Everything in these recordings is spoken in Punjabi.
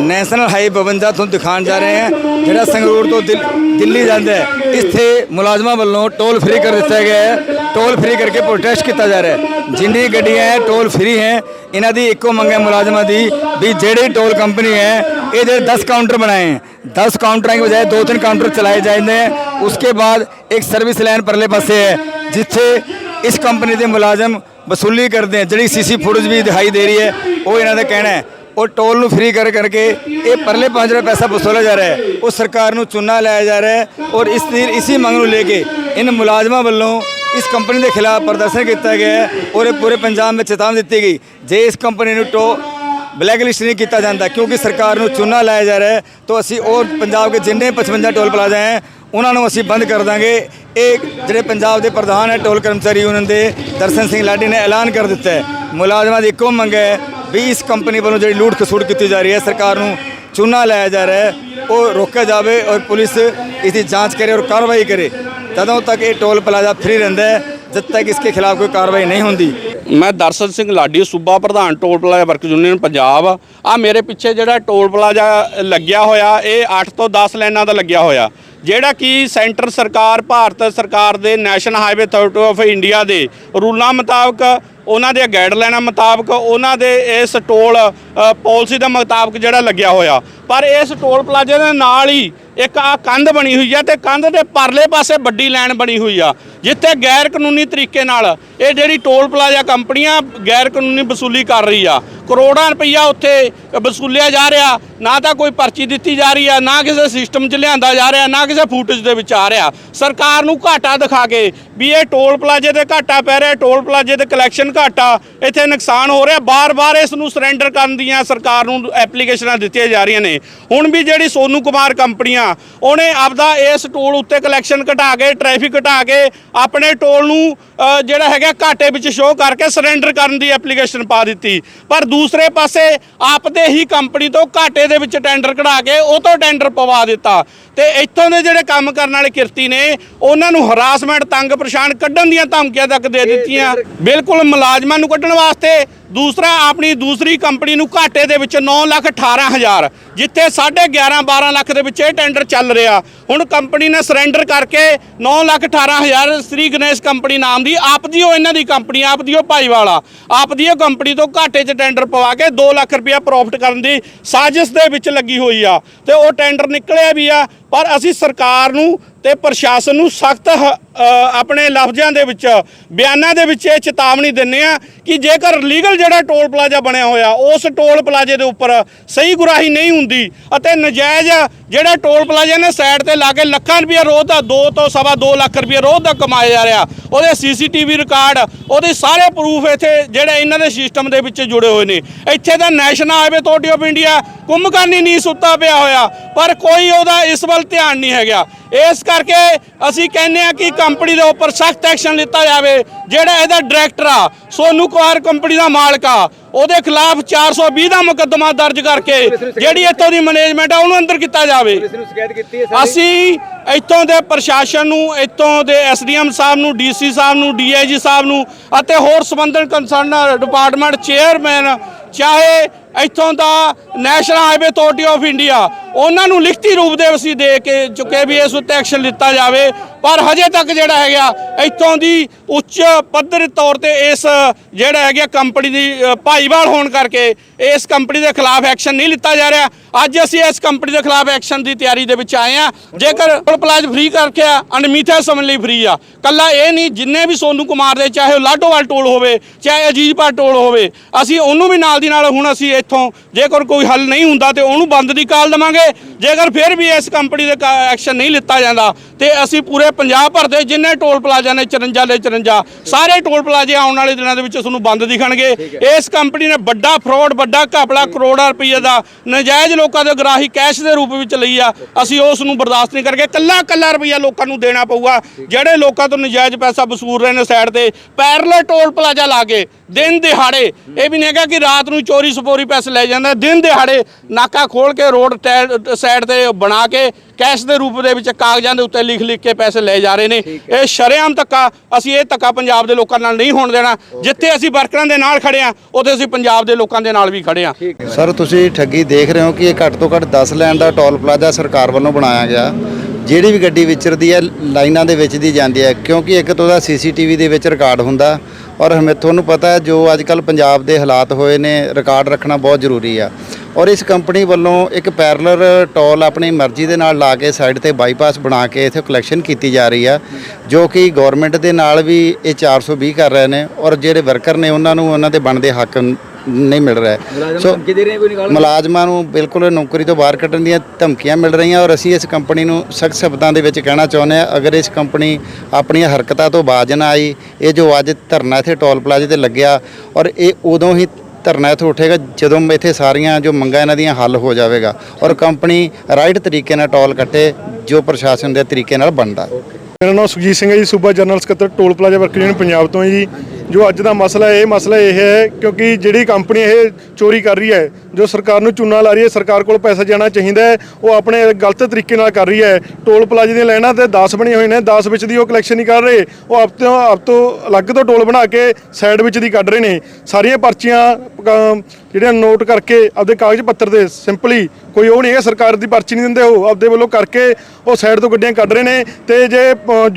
ਨੈਸ਼ਨਲ ਹਾਈ 52 ਤੁਹਾਨੂੰ ਦਿਖਾਉਣ ਜਾ ਰਹੇ ਹਾਂ ਜਿਹੜਾ ਸੰਗਰੂਰ ਤੋਂ ਦਿਲ- ਦਿੱਲੀ ਜਾਂਦਾ ਹੈ ਇੱਥੇ ਮੁਲਾਜ਼ਮਾਂ ਵੱਲੋਂ ਟੋਲ ਫ੍ਰੀ ਕਰ ਦਿੱਤਾ ਗਿਆ ਹੈ ਟੋਲ ਫ੍ਰੀ ਕਰਕੇ ਪ੍ਰੋਟੈਸਟ ਕੀਤਾ ਜਾ ਰਿਹਾ ਹੈ ਜਿੰਨੀ ਗੱਡੀਆਂ ਹੈ ਟੋਲ ਫ੍ਰੀ ਹੈ ਇਹਨਾਂ ਦੀ ਇੱਕੋ ਮੰਗ ਹੈ ਮੁਲਾਜ਼ਮਾਂ ਦੀ ਵੀ ਜਿਹੜੀ ਟੋਲ ਕੰਪਨੀ है ये जो दस काउंटर बनाए हैं दस काउंटर की बजाय दो तीन काउंटर चलाए जाएंगे उसके बाद एक सर्विस लाइन परले पासे है जिथे इस कंपनी के मुलाजम वसूली करते हैं जी सीसी फुटेज भी दिखाई दे रही है वो इन्हों का कहना है ਔਰ ਟੋਲ ਨੂੰ ਫ੍ਰੀ ਕਰ ਕਰਕੇ ਇਹ ਪਰਲੇ ਪੰਜ ਰੁਪਏ ਪੈਸਾ ਵਸੂਲਿਆ ਜਾ ਰਿਹਾ ਹੈ। ਉਹ ਸਰਕਾਰ ਨੂੰ ਚੁਣਾ ਲਾਇਆ ਜਾ ਰਿਹਾ ਹੈ ਔਰ ਇਸ ਦੀ ਇਸੀ ਮੰਗ ਨੂੰ ਲੈ ਕੇ ਇਨ ਮੁਲਾਜ਼ਮਾਂ ਵੱਲੋਂ ਇਸ ਕੰਪਨੀ ਦੇ ਖਿਲਾਫ ਪ੍ਰਦਰਸ਼ਨ ਕੀਤਾ ਗਿਆ ਹੈ ਔਰ ਇਹ ਪੂਰੇ ਪੰਜਾਬ ਵਿੱਚ ਚੇਤਾਵਨੀ ਦਿੱਤੀ ਗਈ। ਜੇ ਇਸ ਕੰਪਨੀ ਨੂੰ ਟੋ ਬਲੈਕ ਲਿਸਟ ਨਹੀਂ ਕੀਤਾ ਜਾਂਦਾ ਕਿਉਂਕਿ ਸਰਕਾਰ ਨੂੰ ਚੂਨਾ ਲਾਇਆ ਜਾ ਰਿਹਾ ਹੈ, ਤਾਂ ਅਸੀਂ ਔਰ ਪੰਜਾਬ ਦੇ ਜਿੰਨੇ 55 ਟੋਲ ਪਲਾਜ਼ਾ ਹੈ, ਉਹਨਾਂ ਨੂੰ ਅਸੀਂ ਬੰਦ ਕਰ ਦਾਂਗੇ। ਇਹ ਜਿਹੜੇ ਪੰਜਾਬ ਦੇ ਪ੍ਰਧਾਨ ਹੈ, ਟੋਲ ਕਰਮਚਾਰੀ ਯੂਨੀਅਨ ਦੇ ਦਰਸ਼ਨ ਸਿੰਘ ਲਾਡੀ ਨੇ ਐਲਾਨ ਕਰ ਦਿੱਤਾ ਹੈ। ਮੁਲਾਜ਼ਮਾਂ ਦੀ ਇੱਕੋ ਮੰਗ ਹੈ ਵੀ ਇਸ ਕੰਪਨੀ ਵੱਲੋਂ ਜਿਹੜੀ ਲੂਟ ਖਸੂਟ ਕੀਤੀ ਜਾ ਰਹੀ ਹੈ, ਸਰਕਾਰ ਨੂੰ ਚੂਨਾ ਲਾਇਆ ਜਾ ਰਿਹਾ ਹੈ, ਉਹ ਰੋਕਿਆ ਜਾਵੇ ਔਰ ਪੁਲਿਸ ਇਸ ਦੀ ਜਾਂਚ ਕਰੇ ਔਰ ਕਾਰਵਾਈ ਕਰੇ। ਤਦੋਂ ਤੱਕ ਇਹ ਟੋਲ ਪਲਾਜ਼ਾ ਫ੍ਰੀ ਰਹਿੰਦਾ ਹੈ, ਜਦ ਤੱਕ ਇਸ ਇਸਕੇ ਖਿਲਾਫ ਕੋਈ ਕਾਰਵਾਈ ਨਹੀਂ ਹੁੰਦੀ। ਮੈਂ ਦਰਸ਼ਨ ਸਿੰਘ ਲਾਡੀ ਸੂਬਾ ਪ੍ਰਧਾਨ toll plaza worker union Punjab. ਆ ਮੇਰੇ ਪਿੱਛੇ ਜਿਹੜਾ ਟੋਲ ਪਲਾਜ਼ਾ ਲੱਗਿਆ ਹੋਇਆ, ਇਹ 8 ਤੋਂ 10 ਲਾਈਨਾਂ ਦਾ ਲੱਗਿਆ ਹੋਇਆ। ਜਿਹੜਾ ਕਿ ਸੈਂਟਰ ਸਰਕਾਰ, ਭਾਰਤ ਸਰਕਾਰ ਦੇ national highway authority of India ਦੇ ਰੂਲਾਂ ਮੁਤਾਬਕ ਉਹਨਾਂ ਦੇ ਗਾਈਡਲਾਈਨਾਂ ਮੁਤਾਬਕ ਉਹਨਾਂ ਦੇ ਇਸ ਟੋਲ ਪਾਲਿਸੀ ਦੇ ਮੁਤਾਬਕ ਜਿਹੜਾ ਲੱਗਿਆ ਹੋਇਆ। ਪਰ ਇਸ ਟੋਲ ਪਲਾਜ਼ੇ ਦੇ ਨਾਲ ਹੀ ਇੱਕ ਆ ਕੰਧ ਬਣੀ ਹੋਈ ਆ ਤੇ ਕੰਧ ਦੇ ਪਰਲੇ ਪਾਸੇ ਵੱਡੀ ਲਾਈਨ ਬਣੀ ਹੋਈ ਆ, ਜਿੱਥੇ ਗੈਰ ਕਾਨੂੰਨੀ ਤਰੀਕੇ ਨਾਲ ਇਹ ਜਿਹੜੀ ਟੋਲ ਪਲਾਜ਼ਾ ਕੰਪਨੀਆਂ ਗੈਰ ਕਾਨੂੰਨੀ ਵਸੂਲੀ ਕਰ ਰਹੀ ਆ, ਕਰੋੜਾਂ ਰੁਪਈਆ ਉੱਥੇ ਵਸੂਲਿਆ ਜਾ ਰਿਹਾ, ਨਾ ਤਾਂ ਕੋਈ ਪਰਚੀ ਦਿੱਤੀ ਜਾ ਰਹੀ ਆ, ਨਾ ਕਿਸੇ ਸਿਸਟਮ 'ਚ ਲਿਆਂਦਾ ਜਾ ਰਿਹਾ, ਨਾ ਕਿਸੇ ਫੁਟੇਜ ਦੇ ਵਿੱਚ ਆ ਰਿਹਾ। ਸਰਕਾਰ ਨੂੰ ਘਾਟਾ ਦਿਖਾ ਕੇ ਵੀ ਇਹ ਟੋਲ ਪਲਾਜ਼ੇ ਤੇ ਘਾਟਾ ਪੈ ਰਿਹਾ, ਟੋਲ ਪਲਾਜ਼ੇ ਤੇ ਕਲੈਕਸ਼ਨ ਘਾਟਾ, ਇੱਥੇ ਨੁਕਸਾਨ ਹੋ ਰਿਹਾ, ਬਾਰ-ਬਾਰ ਇਸ ਨੂੰ ਸਰੈਂਡਰ ਕਰਨ ਦੀਆਂ ਸਰਕਾਰ ਨੂੰ ਐਪਲੀਕੇਸ਼ਨਾਂ ਦਿੱਤੀਆਂ ਜਾ ਰਹੀਆਂ ਨੇ। ਹੁਣ ਵੀ ਜਿਹੜੀ ਸੋਨੂ ਕੁਮਾਰ ਕੰਪਨੀਆਂ ਉਹਨੇ ਆਪਦਾ ਇਸ ਟੋਲ ਉੱਤੇ ਕਲੈਕਸ਼ਨ ਘਟਾ ਕੇ ਟ੍ਰੈਫਿਕ ਘਟਾ ਕੇ ਆਪਣੇ ਟੋਲ ਨੂੰ ਅ, ਜਿਹੜਾ ਹੈਗਾ ਘਾਟੇ ਵਿੱਚ ਸ਼ੋਅ ਕਰਕੇ ਸਰੈਂਡਰ ਕਰਨ ਦੀ ਐਪਲੀਕੇਸ਼ਨ ਪਾ ਦਿੱਤੀ। ਪਰ ਦੂਸਰੇ ਪਾਸੇ ਆਪਦੇ ਹੀ ਕੰਪਨੀ ਤੋਂ ਘਾਟੇ ਦੇ ਵਿੱਚ ਟੈਂਡਰ ਕਢਾ ਕੇ ਉਹ ਤੋਂ ਟੈਂਡਰ ਪਵਾ ਦਿੱਤਾ। ਤੇ ਇੱਥੋਂ ਦੇ ਜਿਹੜੇ ਕੰਮ ਕਰਨ ਵਾਲੇ ਕਿਰਤੀ ਨੇ ਉਹਨਾਂ ਨੂੰ ਹਰਾਸਮੈਂਟ ਤੰਗ ਪਰੇਸ਼ਾਨ ਕੱਢਣ ਦੀਆਂ ਧਮਕੀਆਂ ਤੱਕ ਦੇ ਦਿੱਤੀਆਂ। ਬਿਲਕੁਲ ਮੁਲਾਜ਼ਮਾਂ ਨੂੰ ਕੱਢਣ ਵਾਸਤੇ। ਦੂਸਰਾ ਆਪਣੀ ਦੂਸਰੀ ਕੰਪਨੀ ਨੂੰ ਘਾਟੇ ਦੇ ਵਿੱਚ 9 ਲੱਖ 18 ਹਜ਼ਾਰ ਜਿੱਥੇ 11.5 12 ਲੱਖ ਦੇ ਵਿੱਚ ਇਹ ਟੈਂਡਰ ਚੱਲ ਰਿਹਾ। ਹੁਣ ਕੰਪਨੀ ਨੇ ਸਰੈਂਡਰ ਕਰਕੇ 9 ਲੱਖ 18 ਹਜ਼ਾਰ ਸ੍ਰੀ ਗਣੇਸ਼ ਕੰਪਨੀ ਨਾਮ ਦੀ ਆਪਦੀ ਉਹ ਇਹਨਾਂ ਦੀ ਕੰਪਨੀ ਆਪਦੀ ਉਹ ਭਾਈਵਾਲਾ ਆਪਦੀ ਉਹ ਕੰਪਨੀ ਤੋਂ ਘਾਟੇ 'ਚ ਟੈਂਡਰ ਪਵਾ ਕੇ 2 ਲੱਖ ਰੁਪਇਆ ਪ੍ਰੋਫਿਟ ਕਰਨ ਦੀ ਸਾਜ਼ਿਸ਼ ਦੇ ਵਿੱਚ ਲੱਗੀ ਹੋਈ ਆ। ਤੇ ਉਹ ਟੈਂਡਰ ਨਿਕਲਿਆ ਵੀ ਆ ਪਰ ਅਸੀਂ ਸਰਕਾਰ ਨੂੰ ਤੇ ਪ੍ਰਸ਼ਾਸਨ ਨੂੰ ਸਖਤ ਆਪਣੇ ਲਫ਼ਜ਼ਾਂ ਦੇ ਵਿੱਚ, ਬਿਆਨਾਂ ਦੇ ਵਿੱਚ ਇਹ ਚੇਤਾਵਨੀ ਦਿੰਨੇ ਆ ਕਿ ਜੇਕਰ ਲੀਗਲ ਜਿਹੜਾ ਟੋਲ ਪਲਾਜ਼ਾ ਬਣਿਆ ਹੋਇਆ, ਉਸ ਟੋਲ ਪਲਾਜ਼ੇ ਦੇ ਉੱਪਰ ਸਹੀ ਗੁਰਾਹੀ ਨਹੀਂ ਹੁੰਦੀ ਅਤੇ ਨਜਾਇਜ਼ ਜਿਹੜਾ ਟੋਲ ਪਲਾਜ਼ਾ ਨੇ ਸਾਈਡ ਤੇ ਲਾ ਕੇ ਲੱਖਾਂ ਰੁਪਏ ਰੋਜ਼ ਦਾ 2 ਤੋਂ ਸਵਾ 2 ਲੱਖ ਰੁਪਏ ਰੋਜ਼ ਦਾ ਕਮਾਇਆ ਜਾ ਰਿਹਾ, ਉਹਦੇ ਸੀਸੀਟੀਵੀ ਰਿਕਾਰਡ, ਉਹਦੇ ਸਾਰੇ ਪ੍ਰੂਫ ਇੱਥੇ ਜਿਹੜੇ ਇਹਨਾਂ ਦੇ ਸਿਸਟਮ ਦੇ ਵਿੱਚ ਜੁੜੇ ਹੋਏ ਨੇ। ਇੱਥੇ ਦਾ national highway authority of India, ਕੁੰਭਕਰਨੀ ਨਹੀਂ ਸੁੱਤਾ ਪਿਆ ਹੋਇਆ, ਪਰ ਕੋਈ ਉਹਦਾ ਇਸ ਵੱਲ ਧਿਆਨ ਨਹੀਂ ਹੈਗਾ। ਇਸ ਕਰਕੇ ਅਸੀਂ ਕਹਿੰਦੇ ਆ ਕਿ ਕੰਪਨੀ ਦੇ ਉੱਪਰ ਸਖਤ ਐਕਸ਼ਨ ਲਿੱਤਾ ਜਾਵੇ ਜਿਹੜਾ ਇਹਦਾ ਡਾਇਰੈਕਟਰ ਆ ਸੋਨੂ ਕੁਮਾਰ ਕੰਪਨੀ ਦਾ ਮਾਲਕ ਆ ਉਹਦੇ ਖਿਲਾਫ 420 ਦਾ ਮੁਕੱਦਮਾ ਦਰਜ ਕਰਕੇ ਜਿਹੜੀ ਇੱਥੋਂ ਦੀ ਮੈਨੇਜਮੈਂਟ ਆ ਉਹਨੂੰ ਅੰਦਰ ਕੀਤਾ ਜਾਵੇ। ਅਸੀਂ ਇੱਥੋਂ ਦੇ ਪ੍ਰਸ਼ਾਸਨ ਨੂੰ ਇੱਥੋਂ ਦੇ ਐਸਡੀਐਮ ਸਾਹਿਬ ਨੂੰ ਡੀਸੀ ਸਾਹਿਬ ਨੂੰ ਡੀਆਈਜੀ ਸਾਹਿਬ ਨੂੰ ਅਤੇ ਹੋਰ ਸੰਬੰਧਿਤ ਕੰਸਰਨ ਡਿਪਾਰਟਮੈਂਟ ਚੇਅਰਮੈਨ ਚਾਹੇ ਇੱਥੋਂ ਦਾ national highway authority of India ਉਹਨਾਂ ਨੂੰ ਲਿਖਤੀ ਰੂਪ ਦੇ ਅਸੀਂ ਦੇ ਕੇ ਚੁੱਕੇ ਵੀ ਇਸ ਉੱਤੇ ਐਕਸ਼ਨ ਲਿੱਤਾ ਜਾਵੇ। ਪਰ ਹਜੇ ਤੱਕ ਜਿਹੜਾ ਹੈਗਾ, ਇੱਥੋਂ ਦੀ ਉੱਚ ਪੱਧਰ ਤੌਰ ਤੇ ਇਸ ਜਿਹੜਾ ਹੈਗਾ ਕੰਪਨੀ ਦੀ ਭਾਈਵਾਲ ਹੋਣ ਕਰਕੇ ਇਸ ਕੰਪਨੀ ਦੇ ਖਿਲਾਫ ਐਕਸ਼ਨ ਨਹੀਂ ਲਿੱਤਾ ਜਾ ਰਿਹਾ। ਅੱਜ ਅਸੀਂ ਇਸ ਕੰਪਨੀ ਦੇ ਖਿਲਾਫ ਐਕਸ਼ਨ ਦੀ ਤਿਆਰੀ ਦੇ ਵਿੱਚ ਆਏ ਆ ਜੇਕਰ ਟੋਲ ਪਲਾਜ਼ ਫ੍ਰੀ ਕਰਕੇ ਆ ਅਨਮਿੱਥੇ ਸਮੇਂ ਲਈ ਫ੍ਰੀ ਆ। ਕੱਲਾ ਇਹ ਨਹੀਂ, ਜਿੰਨੇ ਵੀ ਸੋਨੂ ਕੁਮਾਰ ਦੇ, ਚਾਹੇ ਉਹ ਲਾਡੋਵਾਲ ਟੋਲ ਹੋਵੇ, ਚਾਹੇ ਅਜੀਜ਼ਪੁਰ ਟੋਲ ਹੋਵੇ, ਅਸੀਂ ਉਹਨੂੰ ਵੀ ਨਾਲ ਦੀ ਨਾਲ ਹੁਣ ਅਸੀਂ ਇੱਥੋਂ ਜੇਕਰ ਕੋਈ ਹੱਲ ਨਹੀਂ ਹੁੰਦਾ ਤੇ ਉਹਨੂੰ ਬੰਦ ਦੀ ਕਾਲ ਦਵਾਂਗੇ। ਜੇਕਰ ਫਿਰ ਵੀ ਇਸ ਕੰਪਨੀ ਦੇ ਐਕਸ਼ਨ ਨਹੀਂ ਲਿੱਤਾ ਜਾਂਦਾ ਤੇ ਅਸੀਂ ਪੂਰੇ ਪੰਜਾਬ ਭਰ ਦੇ ਜਿੰਨੇ ਟੋਲ ਪਲਾਜ਼ਾ ਨੇ 54 ਦੇ 54 ਸਾਰੇ ਟੋਲ ਪਲਾਜ਼ੇ ਆਉਣ ਵਾਲੇ ਦਿਨਾਂ ਦੇ ਵਿੱਚ ਤੁਹਾਨੂੰ ਬੰਦ ਦਿਖਣਗੇ। ਇਸ ਕੰਪਨੀ ਨੇ ਵੱਡਾ ਫਰਾਡ ਵੱਡਾ ਘਪਲਾ ਕਰੋੜਾਂ ਰੁਪਏ ਦਾ ਨਜਾਇਜ਼ ਲੋਕਾਂ ਦੇ ਗਰਾਹੀ ਕੈਸ਼ ਦੇ ਰੂਪ ਵਿੱਚ ਲਈ ਆ। ਅਸੀਂ ਉਸ ਨੂੰ ਬਰਦਾਸ਼ਤ ਨਹੀਂ ਕਰਕੇ ਕੱਲਾ ਕੱਲਾ ਰੁਪਈਆ ਲੋਕਾਂ ਨੂੰ ਦੇਣਾ ਪਊਗਾ। ਜਿਹੜੇ ਲੋਕਾਂ ਤੋਂ ਨਜਾਇਜ਼ ਪੈਸਾ ਵਸੂਲ ਰਹੇ ਨੇ ਸਾਈਡ ਤੇ ਪੈਰਲਲ ਟੋਲ ਪਲਾਜ਼ਾ ਲਾ ਕੇ ਦਿਨ ਦਿਹਾੜੇ ਇਹ ਵੀ ਨਹੀਂ ਹੈਗਾ ਕਿ ਰਾਤ ਨੂੰ ਚੋਰੀ ਸਪੋਰੀ ਪੈਸੇ ਲੈ ਜਾਂਦਾ ਦਿਨ ਦਿਹਾੜੇ ਨਾਕਾ ਖੋਲ ਕੇ ਰੋਡ ਸਾਈਡ ਤੇ ਬਣਾ ਕੇ ਕੈਸ਼ ਦੇ ਰੂਪ ਦੇ ਵਿੱਚ ਕਾਗਜ਼ਾਂ ਦੇ ਉੱਤੇ ਲਿਖ ਲਿਖ ਕੇ ਪੈਸੇ ਲੈ ਜਾ ਰਹੇ ਨੇ। ਇਹ ਸ਼ਰੇਆਮ ਧੱਕਾ ਅਸੀਂ ਇਹ ਧੱਕਾ ਪੰਜਾਬ ਦੇ ਲੋਕਾਂ ਨਾਲ ਨਹੀਂ ਹੋਣ ਦੇਣਾ। ਜਿੱਥੇ ਅਸੀਂ ਵਰਕਰਾਂ ਦੇ ਨਾਲ ਖੜੇ ਆ ਉੱਥੇ ਅਸੀਂ ਪੰਜਾਬ ਦੇ ਲੋਕਾਂ ਦੇ ਨਾਲ ਵੀ ਖੜੇ ਆ ਸਰ ਤੁਸੀਂ ਠੱਗੀ ਦੇਖ ਰਹੇ ਹੋ ਕਿ ਇਹ ਘੱਟ ਤੋਂ ਘੱਟ 10 ਲੈਣ ਦਾ ਟੋਲ ਪਲਾਜ਼ਾ ਸਰਕਾਰ ਵੱਲੋਂ ਬਣਾਇਆ ਗਿਆ। ਜਿਹੜੀ ਵੀ ਗੱਡੀ ਵਿਚਰਦੀ ਹੈ, ਲਾਈਨਾਂ ਦੇ ਵਿੱਚ ਦੀ ਜਾਂਦੀ ਹੈ, ਕਿਉਂਕਿ ਇੱਕ ਤਾਂ ਉਹਦਾ ਸੀਸੀਟੀਵੀ ਦੇ ਵਿੱਚ ਰਿਕਾਰਡ ਹੁੰਦਾ ਔਰ ਹਮੇ ਤੁਹਾਨੂੰ ਪਤਾ ਹੈ ਜੋ ਅੱਜ ਕੱਲ ਪੰਜਾਬ ਦੇ ਹਾਲਾਤ ਹੋਏ ਨੇ, ਰਿਕਾਰਡ ਰੱਖਣਾ ਬਹੁਤ ਜ਼ਰੂਰੀ ਆ। ਔਰ ਇਸ ਕੰਪਨੀ ਵੱਲੋਂ ਇੱਕ ਪੈਰਲਰ ਟੋਲ ਆਪਣੀ ਮਰਜ਼ੀ ਦੇ ਨਾਲ ਲਾ ਕੇ ਸਾਈਡ ਤੇ ਬਾਈਪਾਸ ਬਣਾ ਕੇ ਇੱਥੇ ਕਲੈਕਸ਼ਨ ਕੀਤੀ ਜਾ ਰਹੀ ਆ, ਜੋ ਕਿ ਗਵਰਨਮੈਂਟ ਦੇ ਨਾਲ ਵੀ ਇਹ 420 ਕਰ ਰਹੇ ਨੇ ਔਰ ਜਿਹੜੇ ਵਰਕਰ ਨੇ ਉਹਨਾਂ ਨੂੰ ਉਹਨਾਂ ਦੇ ਬਣਦੇ ਹੱਕ ਨਹੀਂ ਮਿਲ ਰਿਹਾ ਸੋ ਧਮਕੀ ਦੇ ਰਹੇ ਕੋਈ ਨਿਕਾਲ ਮੁਲਾਜ਼ਮਾਂ ਨੂੰ ਬਿਲਕੁਲ ਨੌਕਰੀ ਤੋਂ ਬਾਹਰ ਕੱਢਣ ਦੀਆਂ ਧਮਕੀਆਂ ਮਿਲ ਰਹੀਆਂ ਔਰ ਅਸੀਂ ਇਸ ਕੰਪਨੀ ਨੂੰ ਸਖਤ ਸ਼ਬਦਾਂ ਦੇ ਵਿੱਚ ਕਹਿਣਾ ਚਾਹੁੰਦੇ ਹਾਂ। ਅਗਰ ਇਸ ਕੰਪਨੀ ਆਪਣੀਆਂ ਹਰਕਤਾਂ ਤੋਂ ਬਾਜ ਨਾ ਆਈ ਇਹ ਜੋ ਅੱਜ ਧਰਨਾ ਇੱਥੇ ਟੋਲ ਪਲਾਜ਼ੇ ਤੇ ਲੱਗਿਆ ਔਰ ਇਹ ਉਦੋਂ ਹੀ ਧਰਨਾ ਇੱਥੇ ਉੱਠੇਗਾ ਜਦੋਂ ਇੱਥੇ ਸਾਰੀਆਂ ਜੋ ਮੰਗਾਂ ਇਹਨਾਂ ਦੀਆਂ ਹੱਲ ਹੋ ਜਾਵੇਗਾ ਔਰ ਕੰਪਨੀ ਰਾਈਟ ਤਰੀਕੇ ਨਾਲ ਟੋਲ ਕੱਟੇ ਜੋ ਪ੍ਰਸ਼ਾਸਨ ਦੇ ਤਰੀਕੇ ਨਾਲ ਬਣਦਾ। ਮੇਰਾ ਨਾਮ ਸੁਖਜੀਤ ਸਿੰਘ ਹੈ ਜੀ ਸੂਬਾ ਜਨਰਲ ਸਕੱਤਰ toll plaza worker union Punjab ਤੋਂ ਹੈ ਜੀ। ਜੋ ਅੱਜ ਦਾ ਮਸਲਾ ਹੈ, ਇਹ ਮਸਲਾ ਇਹ ਹੈ ਕਿਉਂਕਿ ਜਿਹੜੀ ਕੰਪਨੀ ਇਹ ਚੋਰੀ ਕਰ ਰਹੀ ਹੈ ਜੋ ਸਰਕਾਰ ਨੂੰ ਚੂਨਾ ਲਾ ਰਹੀ ਹੈ ਸਰਕਾਰ ਕੋਲ ਪੈਸਾ ਜਾਣਾ ਚਾਹੀਦਾ ਹੈ ਉਹ ਆਪਣੇ ਗਲਤ ਤਰੀਕੇ ਨਾਲ ਕਰ ਰਹੀ ਹੈ। ਟੋਲ ਪਲਾਜ਼ੇ ਦੀਆਂ ਲਾਈਨਾਂ ਤੇ 10 ਬਣੇ ਹੋਏ ਨੇ 10 ਵਿੱਚ ਦੀ ਉਹ ਕਲੈਕਸ਼ਨ ਨਹੀਂ ਕਰ ਰਹੇ ਉਹ ਆਪ ਤੋਂ ਆਪ ਤੋਂ ਅਲੱਗ ਤੋਂ ਟੋਲ ਬਣਾ ਕੇ ਸਾਈਡ ਵਿੱਚ ਦੀ ਕੱਢ ਰਹੇ ਨੇ। ਸਾਰੀਆਂ ਪਰਚੀਆਂ ਜਿਹੜੀਆਂ ਨੋਟ ਕਰਕੇ ਆਪਦੇ ਕਾਗਜ਼ ਪੱਤਰ ਤੇ ਸਿੰਪਲੀ ਕੋਈ ਉਹ ਨਹੀਂ ਹੈ ਸਰਕਾਰ ਦੀ ਪਰਚੀ ਨਹੀਂ ਦਿੰਦੇ ਉਹ ਆਪਦੇ ਵੱਲੋਂ ਕਰਕੇ ਉਹ ਸਾਈਡ ਤੋਂ ਗੱਡੀਆਂ ਕੱਢ ਰਹੇ ਨੇ। ਤੇ ਜੇ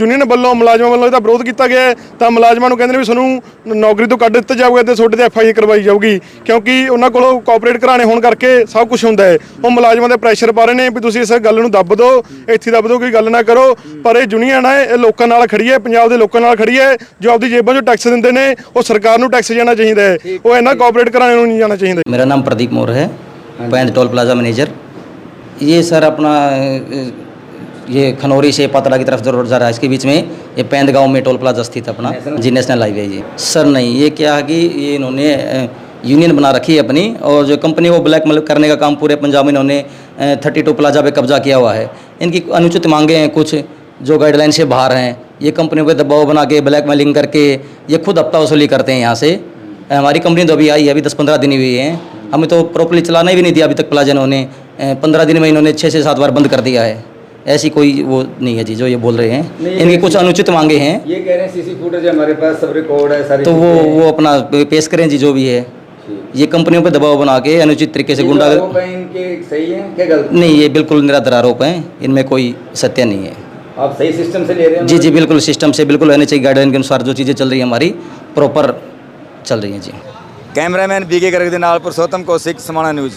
ਯੂਨੀਅਨ ਵੱਲੋਂ ਮੁਲਾਜ਼ਮਾਂ ਵੱਲੋਂ ਇਹਦਾ ਵਿਰੋਧ ਕੀਤਾ ਗਿਆ ਤਾਂ ਮੁਲਾਜ਼ਮਾਂ ਨੂੰ ਕਹਿੰਦੇ ਨੇ ਵੀ ਤੁਹਾਨੂੰ ਨੌਕਰੀ ਤੋਂ ਕੱਢ ਦਿੱਤਾ ਜਾਊਗਾ ਤੇ ਤੁਹਾਡੇ ਤੇ ਐਫ ਆਈ ਆਰ ਕਰਵਾਈ ਜਾਊਗੀ ਕਿਉਂਕਿ ਉਹਨਾਂ ਕੋਲੋਂ ਕੋਆਪਰੇਟ ਕਰਾਣੇ ਹੋਣ ਕਰਕੇ ਸਭ ਕੁਝ ਹੁੰਦਾ ਹੈ। ਉਹ ਮੁਲਾਜ਼ਮਾਂ ਦੇ ਪ੍ਰੈਸ਼ਰ ਪਾ ਰਹੇ ਨੇ ਵੀ ਤੁਸੀਂ ਇਸ ਗੱਲ ਨੂੰ ਦੱਬ ਦਿਓ ਇੱਥੇ ਦੱਬ ਦਿਓ ਕੋਈ ਗੱਲ ਨਾ ਕਰੋ ਪਰ ਇਹ ਯੂਨੀਅਨ ਹੈ ਇਹ ਲੋਕਾਂ ਨਾਲ ਖੜੀ ਹੈ ਪੰਜਾਬ ਦੇ ਲੋਕਾਂ ਨਾਲ ਖੜੀ ਹੈ ਜੋ ਆਪਦੀ ਜੇਬਾਂ 'ਚੋਂ ਟੈਕਸ ਦਿੰਦੇ ਨੇ ਉਹ ਸਰਕਾਰ ਨੂੰ ਟੈਕਸ ਜਾਣਾ ਚਾਹੀਦਾ ਹੈ। ਉਹ ਇਹਨਾਂ ਕੋਆਪਰੇਟ ਕਰਾਣੇ ਨੂੰ ਨਹੀਂ ਜਾਣਾ चाहिए मेरा नाम प्रदीप मोर है पैंत टोल प्लाजा मैनेजर। ये सर अपना ये खनौरी से पतला की तरफ़ ज़रूर जा रहा है इसके बीच में ये पैंद गाँव में टोल प्लाजा स्थित अपना जी नेशनल हाईवे ये। सर नहीं ये क्या है कि ये इन्होंने यूनियन बना रखी है अपनी और जो कंपनी वो ब्लैक मतलब करने का काम पूरे पंजाब में इन्होंने थर्टी टू प्लाजा पे कब्जा किया हुआ है। इनकी अनुचित मांगे हैं कुछ जो गाइडलाइन से बाहर हैं ये कंपनी के दबाव बना के ब्लैक मेलिंग करके ये खुद अपता वसूली करते हैं यहाँ से। हमारी कंपनी तो अभी आई है अभी दस पंद्रह दिन ही हुई है। हमें तो प्रॉपरली चलाना भी नहीं दिया अभी तक प्लाजा इन्होंने पंद्रह दिन में इन्होंने छः से सात बार बंद कर दिया है। ऐसी कोई वो नहीं है जी जो ये बोल रहे हैं। इनके कुछ अनुचित मांगे हैं। ये कह रहे हैं सीसी फुटेज हमारे पास सब रिकॉर्ड है सारी तो वो वो अपना पेश करें जी जो भी है। ये कंपनियों पे दबाव बना के अनुचित तरीके से गुंडा इनके सही है क्या गलत नहीं ये बिल्कुल निराधार आरोप हैं। इनमें कोई सत्य नहीं है। आप सही सिस्टम से ले रहे हैं जी जी बिल्कुल सिस्टम से बिल्कुल रहने चाहिए गाइडलाइन के अनुसार जो चीज़ें चल रही है हमारी प्रॉपर ਚੱਲ ਰਹੀਆਂ ਜੀ। ਕੈਮਰਾਮੈਨ ਬੀਕੇ ਗਰਗ ਦੇ ਨਾਲ ਪੁਰਸ਼ੋਤਮ ਕੌਸ਼ਿਕ ਸਮਾਣਾ ਨਿਊਜ਼।